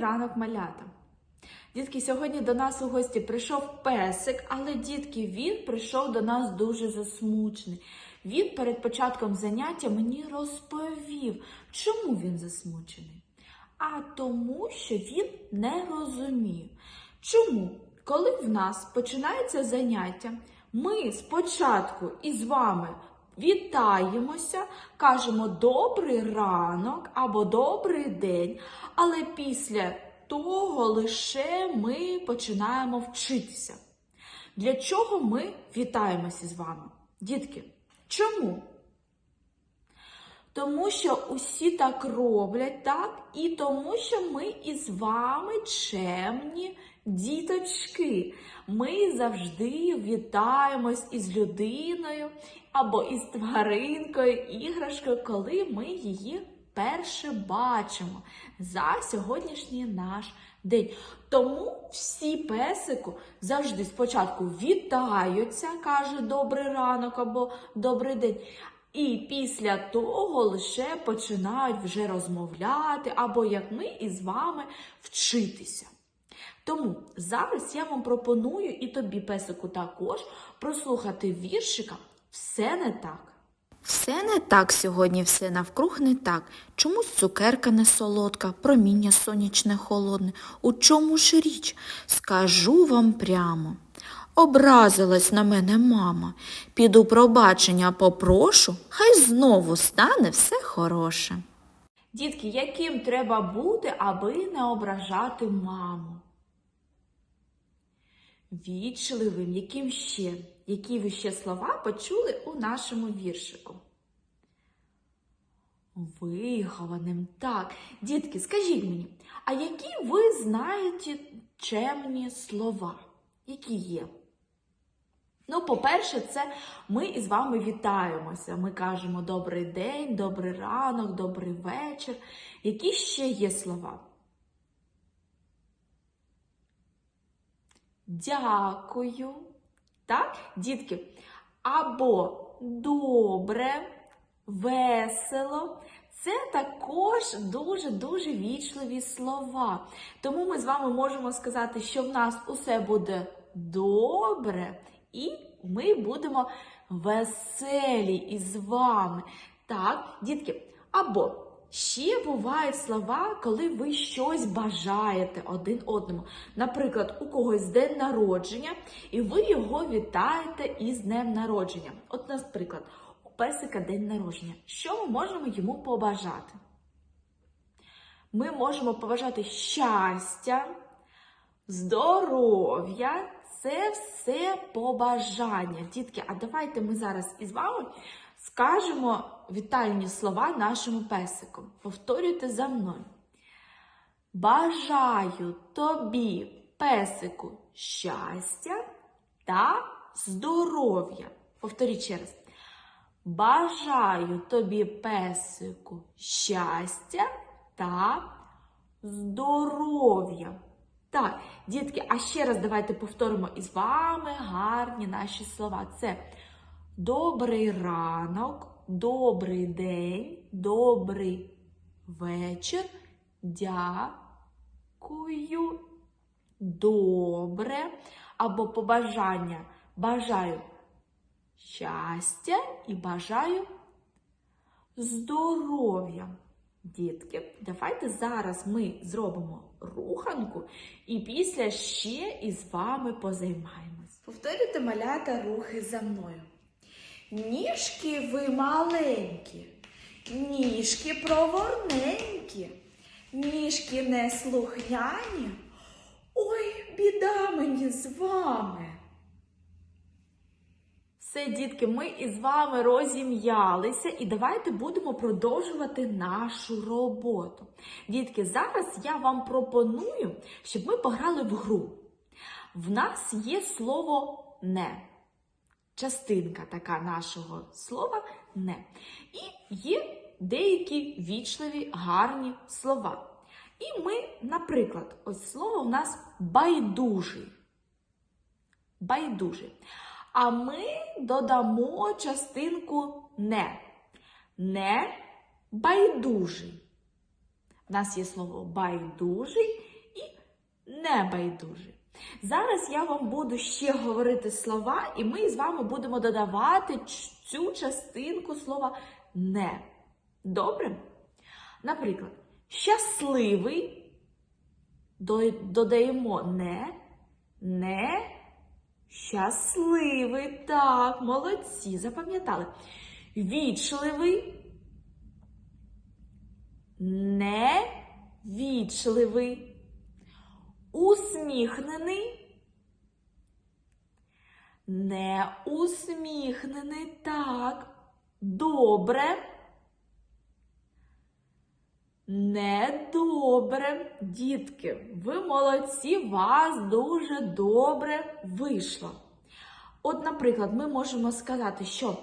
ранок, малята! Дітки, сьогодні до нас у гості прийшов песик, але дітки, він прийшов до нас дуже засмучений. Він перед початком заняття мені розповів, чому він засмучений. А тому, що він не розумів. Чому? Коли в нас починається заняття, ми спочатку із вами вітаємося, кажемо добрий ранок або добрий день, але після того лише ми починаємо вчитися. Для чого ми вітаємося з вами? Дітки, чому? Тому що усі так роблять, так? І тому, що ми із вами чемні діточки. Ми завжди вітаємось із людиною або із тваринкою, іграшкою, коли ми її перше бачимо за сьогоднішній наш день. Тому всі песику завжди спочатку вітаються, каже добрий ранок або добрий день. І після того лише починають вже розмовляти, або як ми із вами вчитися. Тому зараз я вам пропоную і тобі, песику, також прослухати віршика Все не так. Все не так сьогодні, все навкруг не так. Чомусь цукерка не солодка, проміння сонячне холодне. У чому ж річ? Скажу вам прямо. Образилась на мене мама. Піду пробачення попрошу, хай знову стане все хороше. Дітки, яким треба бути, аби не ображати маму? Вічливим, яким ще? Які ви ще слова почули у нашому віршику? Вихованим. Так, дітки, скажіть мені, а які ви знаєте чемні слова? Які є? Ну, по-перше, це ми із вами вітаємося. Ми кажемо добрий день, добрий ранок, добрий вечір. Які ще є слова? Дякую. Так, дітки? Або добре, весело. Це також дуже-дуже вічливі слова. Тому ми з вами можемо сказати, що в нас усе буде добре, і ми будемо веселі із вами. Так, дітки, або ще бувають слова, коли ви щось бажаєте один одному. Наприклад, у когось день народження, і ви його вітаєте із днем народження. От, наприклад, у песика день народження. Що ми можемо йому побажати? Ми можемо побажати щастя, здоров'я. Це все побажання. Дітки, а давайте ми зараз із вами скажемо вітальні слова нашому песику. Повторюйте за мною. Бажаю тобі, песику, щастя та здоров'я. Повторіть ще раз. Бажаю тобі, песику, щастя та здоров'я. Так, дітки, а ще раз давайте повторимо із вами гарні наші слова. Це добрий ранок, добрий день, добрий вечір. Дякую. Добре. Або побажання. Бажаю щастя і бажаю здоров'я. Дітки, давайте зараз ми зробимо руханку і після ще із вами позаймаємось. Повторюйте малята рухи за мною. Ніжки ви маленькі, ніжки проворненькі, ніжки неслухняні. Ой, біда мені з вами. Все, дітки, ми із вами розім'ялися і давайте будемо продовжувати нашу роботу. Дітки, зараз я вам пропоную, щоб ми пограли в гру. В нас є слово не. Частинка така нашого слова не. І є деякі вічливі, гарні слова. І ми, наприклад, ось слово у нас байдужий. Байдужий. А ми додамо частинку не. Не байдужий. У нас є слово байдужий і небайдужий. Зараз я вам буду ще говорити слова, і ми з вами будемо додавати цю частинку слова не. Добре? Наприклад, щасливий додаємо не, не щасливий. Так, молодці, запам'ятали. Вічливий, невічливий, усміхнений, неусміхнений, так, добре, недобре. Дітки, ви молодці, вас дуже добре вийшло. От, наприклад, ми можемо сказати, що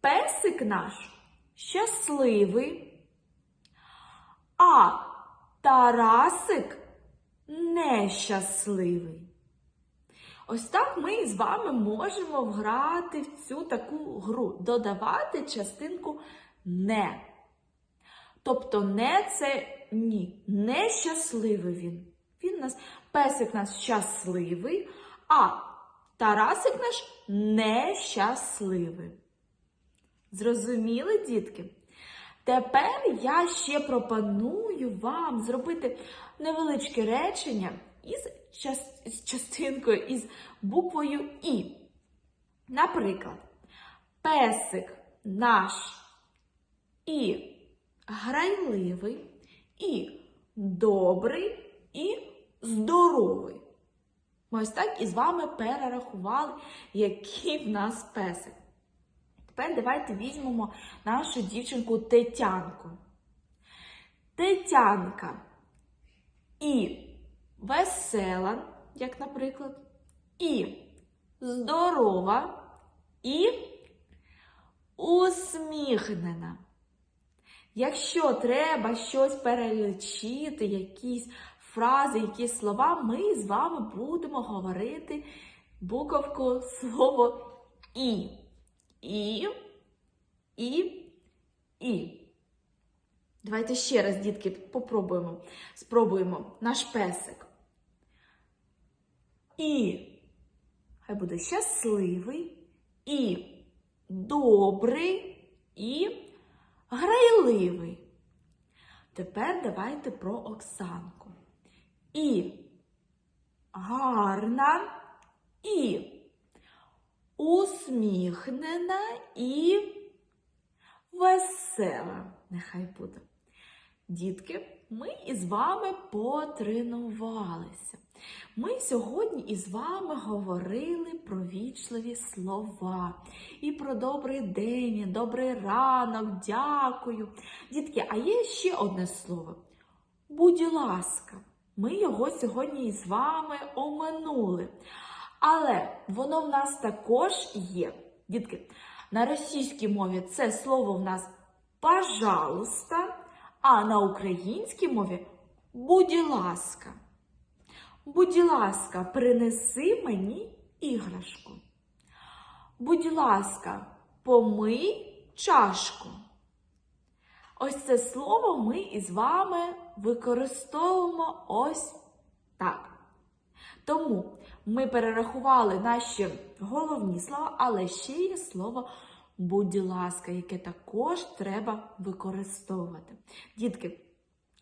песик наш щасливий, а Тарасик нещасливий. Ось так ми з вами можемо грати в цю таку гру, додавати частинку не. Тобто не це ні, нещасливий він. Він нас, песик наш щасливий, а Тарасик наш нещасливий. Зрозуміли, дітки? Тепер я ще пропоную вам зробити невеличке речення із, частинкою, із буквою І. Наприклад, песик наш і грайливий, і добрий, і здоровий. Ми ось так і з вами перерахували, який в нас песик. Тепер давайте візьмемо нашу дівчинку Тетянку. Тетянка і весела, як наприклад, і здорова, і усміхнена. Якщо треба щось перелічити, якісь фрази, якісь слова, ми з вами будемо говорити буковку слово І. І, і, і. Давайте ще раз, дітки, попробуємо. Спробуємо наш песик. І. Хай буде щасливий, і добрий, і грайливий. Тепер давайте про Оксанку. І гарна, і усміхнена і весела. Нехай буде. Дітки, ми із вами потренувалися. Ми сьогодні із вами говорили про вічливі слова і про добрий день, добрий ранок, дякую. Дітки, а є ще одне слово. Будь ласка, ми його сьогодні із вами оминули. Але воно в нас також є. Дітки, на російській мові це слово в нас пожалуйста, а на українській мові будь ласка. Будь ласка, принеси мені іграшку. Будь ласка, помий чашку. Ось це слово ми із вами використовуємо ось так. Тому ми перерахували наші головні слова, але ще є слово будь ласка, яке також треба використовувати. Дітки,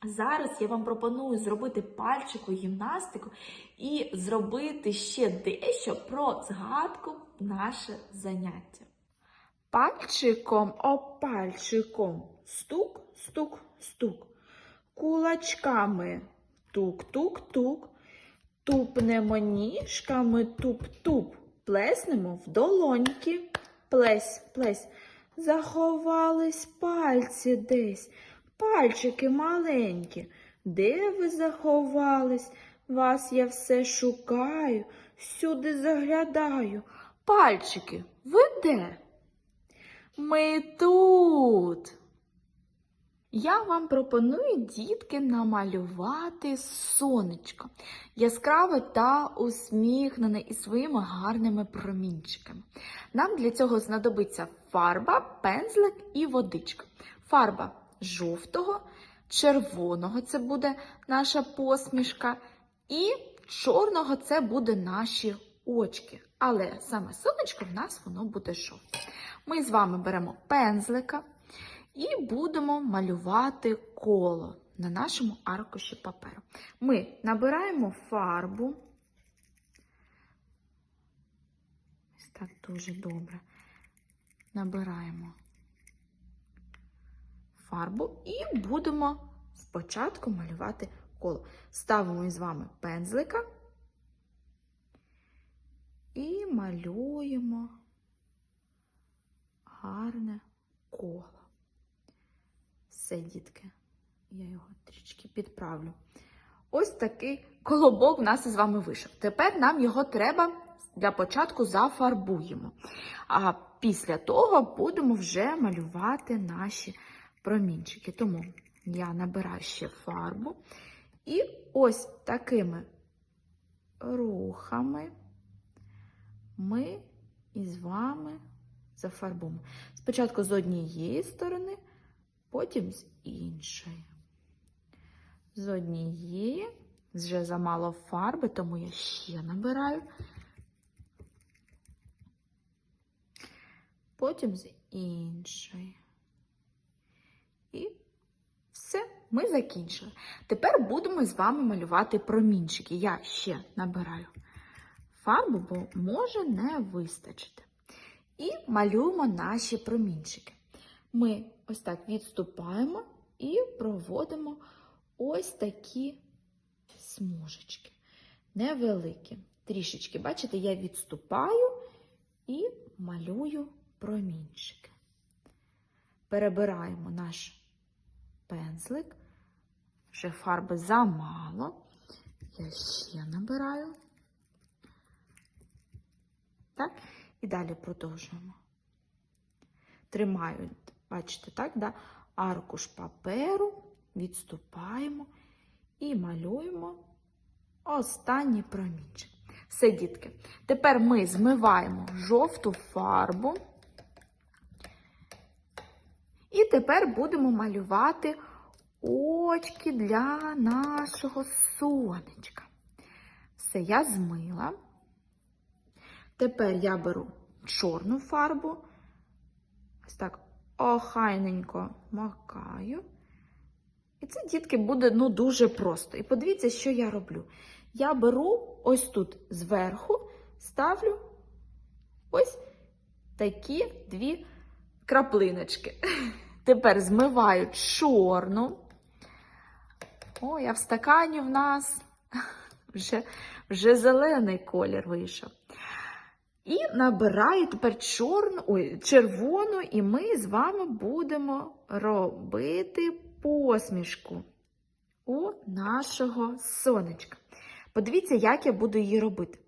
зараз я вам пропоную зробити пальчику гімнастику і зробити ще дещо про згадку наше заняття. Пальчиком об пальчиком стук, стук, стук. Кулачками тук-тук-тук. Тупнемо ніжками туп-туп, плеснемо в долоньки, плесь, плесь. Заховались пальці десь, пальчики маленькі. Де ви заховались? Вас я все шукаю, сюди заглядаю. Пальчики, ви де? Ми тут. Я вам пропоную, дітки, намалювати сонечко, яскраве та усміхнене із своїми гарними промінчиками. Нам для цього знадобиться фарба, пензлик і водичка. Фарба жовтого, червоного це буде наша посмішка, І чорного це буде наші очки. Але саме сонечко в нас воно буде жовте. Ми з вами беремо пензлика і будемо малювати коло на нашому аркуші паперу. Ми набираємо фарбу. Ось так дуже добре. Набираємо фарбу і будемо спочатку малювати коло. Ставимо із вами пензлика і малюємо гарне коло. Все, дітки, я його трішки підправлю. Ось такий колобок в нас із вами вийшов. Тепер нам його треба для початку зафарбуємо. А після того будемо вже малювати наші промінчики. Тому я набираю ще фарбу. І ось такими рухами ми із вами зафарбуємо. Спочатку з однієї сторони, потім з іншої. З однієї, вже замало фарби, тому я ще набираю. Потім з іншої. І все, ми закінчили. Тепер будемо з вами малювати промінчики. Я ще набираю фарбу, бо може не вистачити. І малюємо наші промінчики. Ми ось так відступаємо і проводимо ось такі смужечки. Невеликі. Трішечки, бачите, я відступаю і малюю промінчики. Перебираємо наш пензлик. Вже фарби замало. Я ще набираю. Так? І далі продовжуємо. Тримаю, бачите, так, да? аркуш паперу, відступаємо і малюємо останній промінчик. Все, дітки. Тепер ми змиваємо жовту фарбу. І тепер будемо малювати очки для нашого сонечка. Все, я змила. Тепер я беру чорну фарбу. Ось так охайненько макаю. І це, дітки, буде ну, дуже просто. І подивіться, що я роблю. Я беру ось тут зверху, ставлю ось такі дві краплиночки. Тепер змиваю чорну. О, а в стакані в нас вже, вже зелений колір вийшов. І набираю тепер чорну, ой, червону, і ми з вами будемо робити посмішку у нашого сонечка. Подивіться, як я буду її робити.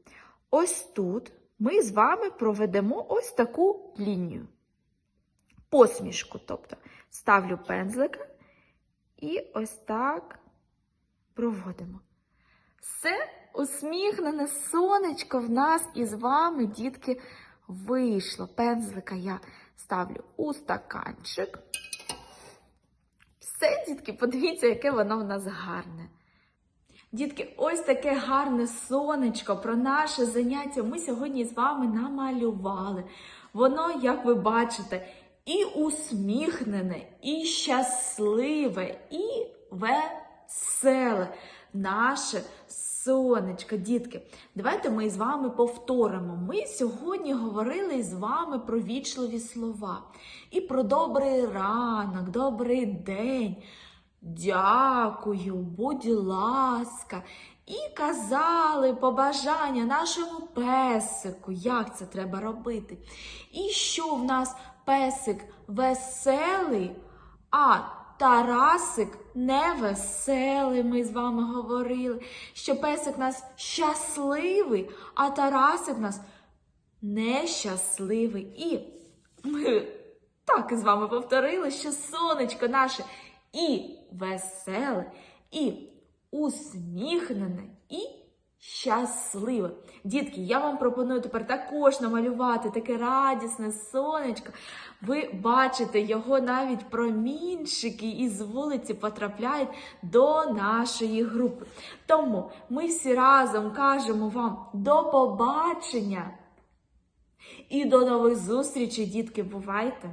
Ось тут ми з вами проведемо ось таку лінію. Посмішку, тобто ставлю пензлика і ось так проводимо. Все усміхнене сонечко в нас із вами, дітки, вийшло. Пензлика я ставлю у стаканчик. Все, дітки, подивіться, яке воно в нас гарне. Дітки, ось таке гарне сонечко про наше заняття ми сьогодні з вами намалювали. Воно, як ви бачите, і усміхнене, і щасливе, і веселе. Наше сонечко, дітки. Давайте ми з вами повторимо. Ми сьогодні говорили з вами про вічливі слова. І про добрий ранок, добрий день. Дякую, будь ласка. І казали побажання нашому песику, як це треба робити. І що в нас песик веселий, а Тарасик невеселий, ми з вами говорили, що песик нас щасливий, а Тарасик нас нещасливий. І ми так з вами повторили, що сонечко наше і веселе, і усміхнене, і щасливе. Дітки, я вам пропоную тепер також намалювати таке радісне сонечко. Ви бачите, його навіть промінчики із вулиці потрапляють до нашої групи. Тому ми всі разом кажемо вам до побачення і до нових зустрічей, дітки, бувайте!